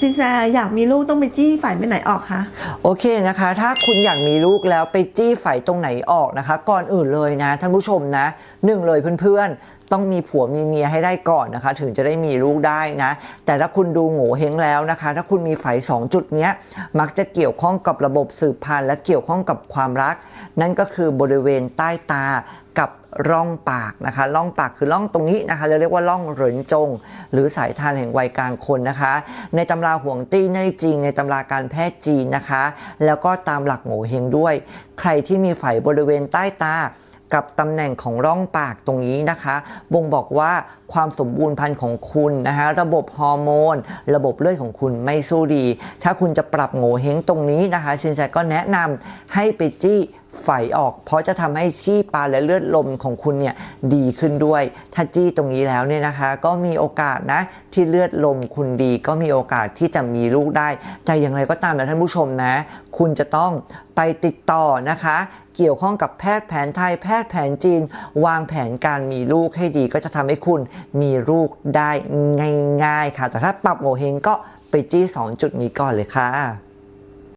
สินแสอยากมีลูกต้องไปจี้ฝ่ายไปไหนออกคะโอเคนะคะ ถ้าคุณอยากมีลูกแล้วไปจี้ไฝตรงไหนออกนะคะ ก่อนอื่นเลยนะท่านผู้ชมนะหนึ่งเลยเพื่อนๆ ต้องมีผัวมีเมียให้ได้ก่อนนะคะ ถึงจะได้มีลูกได้นะ แต่ถ้าคุณดูโง่เฮงแล้วนะคะ ถ้าคุณมีไฝสองจุดเนี้ยมักจะเกี่ยวข้องกับระบบสืบพันธุ์และเกี่ยวข้องกับความรัก นั่นก็คือบริเวณใต้ตากับ ร่องปากนะคะร่องปากคือร่องตรงนี้นะคะเราเรียกว่าร่องเหรินจง หรือสายทานแห่งวัยกลางคนนะคะ ในตำราห่วงตี้ในจริง ในตำราการแพทย์จีนนะคะ แล้วก็ตามหลักโง่เฮงด้วย ใครที่มีไฝบริเวณใต้ตากับตำแหน่งของร่องปากตรงนี้นะคะ บ่งบอกว่าความสมบูรณ์พันธุ์ของคุณนะคะระบบฮอร์โมน ระบบเลือดของคุณไม่สู้ดี ถ้าคุณจะปรับโง่เฮงตรงนี้นะคะสินแสก็แนะนำให้ไปจี้ ไฝออก เพราะจะทำให้ชีพปลาและเลือดลมของคุณเนี่ยดีขึ้นด้วย ถ้าจี้ตรงนี้แล้วเนี่ยนะคะ ก็มีโอกาสนะที่เลือดลมคุณดีก็มีโอกาสที่จะมีลูกได้ แต่อย่างไรก็ตามนะท่านผู้ชมนะ คุณจะต้องไปติดต่อนะคะเกี่ยวข้องกับแพทย์แผนไทยแพทย์แผนจีน วางแผนการมีลูกให้ดีก็จะทำให้คุณมีลูกได้ง่ายๆค่ะ แต่ถ้าปรับโงเฮงก็ไปจี้ 2 จุดนี้ก่อนเลยค่ะ